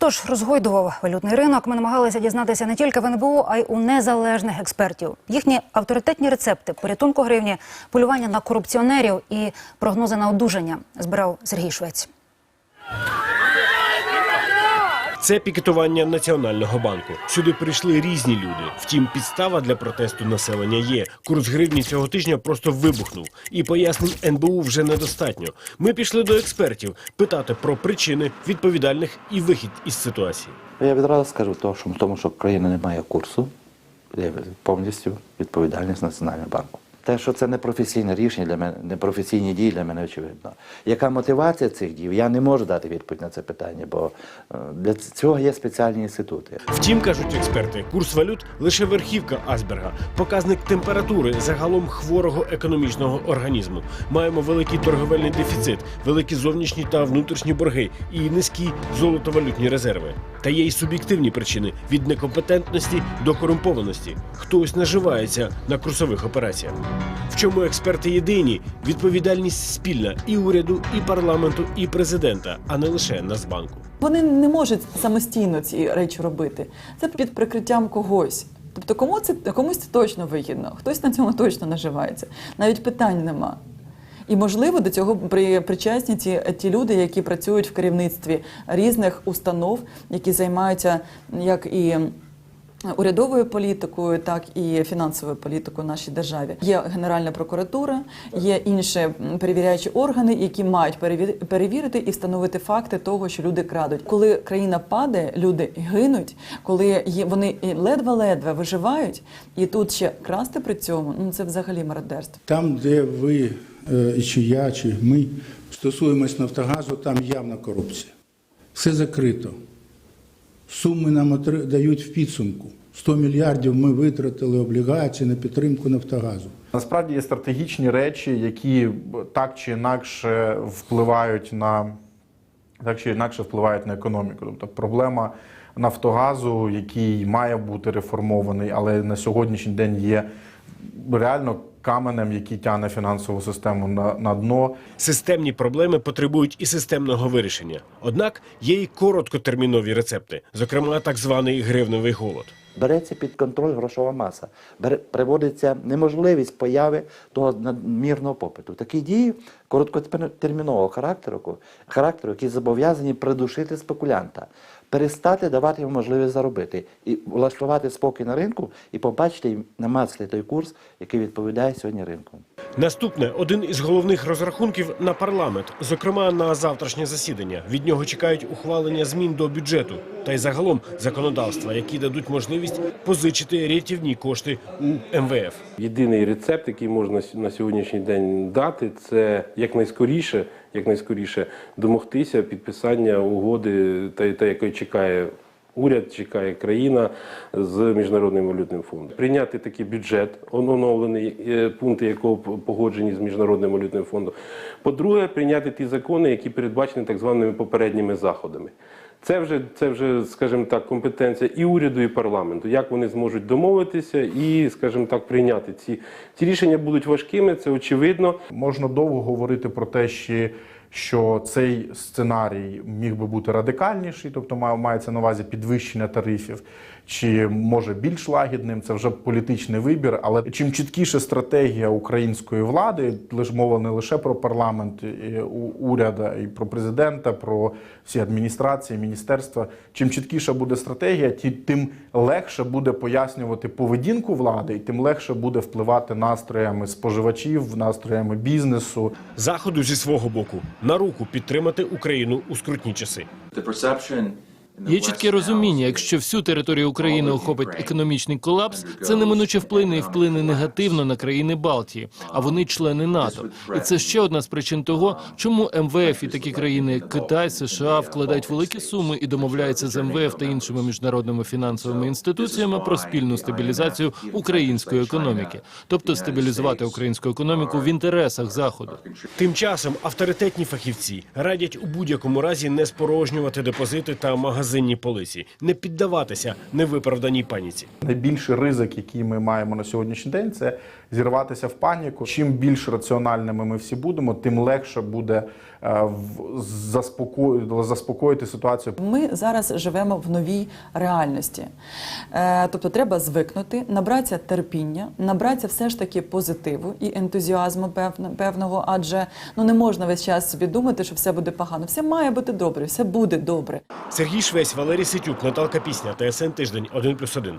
Хто ж розгойдував валютний ринок? Ми намагалися дізнатися не тільки в НБУ, а й у незалежних експертів. Їхні авторитетні рецепти порятунку гривні, полювання на корупціонерів і прогнози на одужання збирав Сергій Швець. Це пікетування Національного банку. Сюди прийшли різні люди. Втім, підстава для протесту населення є. Курс гривні цього тижня просто вибухнув. І пояснень НБУ вже недостатньо. Ми пішли до експертів питати про причини відповідальних і вихід із ситуації. Я відразу скажу, то, що тому, що країна не має курсу, повністю відповідальність Національного банку. Те, що це не професійне рішення для мене, не професійні дії для мене очевидно. Яка мотивація цих дій? Я не можу дати відповідь на це питання, бо е, для цього є спеціальні інститути. Втім, кажуть експерти, курс валют лише верхівка айсберга, показник температури загалом хворого економічного організму. Маємо великий торговельний дефіцит, великі зовнішні та внутрішні борги і низькі золотовалютні резерви. Та є й суб'єктивні причини від некомпетентності до корумпованості. Хтось наживається на курсових операціях. В чому експерти єдині? Відповідальність спільна і уряду, і парламенту, і президента, а не лише Нацбанку. Вони не можуть самостійно ці речі робити. Це під прикриттям когось. Тобто, кому це комусь це точно вигідно, хтось на цьому точно наживається. Навіть питань нема. І можливо до цього при причасні ті, ті люди, які працюють в керівництві різних установ, які займаються як і урядовою політикою, так і фінансовою політикою в нашій державі. Є Генеральна прокуратура, є інші перевіряючі органи, які мають переві- перевірити і встановити факти того, що люди крадуть. Коли країна падає, люди гинуть, коли вони ледве-ледве виживають, і тут ще красти при цьому ну це взагалі мародерство. Там, де ви, е, чи я, чи ми стосуємось Нафтогазу, там явна корупція. Все закрито. Суми нам дають в підсумку. 100 мільярдів ми витратили облігації на підтримку Нафтогазу. Насправді є стратегічні речі, які так чи інакше впливають на так чи інакше впливають на економіку. Тобто проблема Нафтогазу, який має бути реформований, але на сьогоднішній день є реально каменем, який тягне фінансову систему на, на дно. Системні проблеми потребують і системного вирішення. Однак є й короткотермінові рецепти, зокрема так званий гривневий голод. Береться під контроль грошова маса, приводиться неможливість появи того надмірного попиту. Такі дії короткотермінового характеру, характеру, які зобов'язані придушити спекулянта, перестати давати йому можливість заробити і влаштувати спокій на ринку і побачити і намацати той курс, який відповідає сьогодні ринку. Наступне один із головних розрахунків на парламент, зокрема на завтрашнє засідання. Від нього чекають ухвалення змін до бюджету та й загалом законодавства, які дадуть можливість позичити рятівні кошти у МВФ. Єдиний рецепт, який можна на сьогоднішній день дати, це якнайскоріше, якнайскоріше домогтися підписання угоди, та, та якої чекає уряд, чекає країна з міжнародним валютним фондом. Прийняти такий бюджет, оновлений е, пункти якого погоджені з міжнародним валютним фондом. По-друге, прийняти ті закони, які передбачені так званими попередніми заходами. Це вже, це вже, скажімо так, компетенція і уряду, і парламенту. Як вони зможуть домовитися і, скажімо так, прийняти ці ці рішення будуть важкими, це очевидно. Можна довго говорити про те, що, що цей сценарій міг би бути радикальніший, тобто мається на увазі підвищення тарифів, чи може більш лагідним. Це вже політичний вибір. Але чим чіткіше стратегія української влади, лише мова не лише про парламент, і уряда, і про президента, про всі адміністрації, міністерства. Чим чіткіша буде стратегія, тим легше буде пояснювати поведінку влади, і тим легше буде впливати настроями споживачів, настроями бізнесу. Заходу зі свого боку на руку підтримати Україну у скрутні часи. Є чітке розуміння, якщо всю територію України охопить економічний колапс, це неминуче вплине і вплине негативно на країни Балтії, а вони члени НАТО. І це ще одна з причин того, чому МВФ і такі країни, як Китай, США, вкладають великі суми і домовляються з МВФ та іншими міжнародними фінансовими інституціями про спільну стабілізацію української економіки, тобто стабілізувати українську економіку в інтересах заходу. Тим часом авторитетні фахівці радять у будь-якому разі не спорожнювати депозити та магазинні полиці, не піддаватися невиправданій паніці. Найбільший ризик, який ми маємо на сьогоднішній день, це зірватися в паніку. Чим більш раціональними ми всі будемо, тим легше буде е, заспокоїти ситуацію. Ми зараз живемо в новій реальності. Е, тобто треба звикнути, набратися терпіння, набратися все ж таки позитиву і ентузіазму певного, адже ну не можна весь час собі думати, що все буде погано. Все має бути добре, все буде добре. Сергій Швець, Валерій Ситюк, Наталка Пісня, ТСН Тиждень, 1+,1.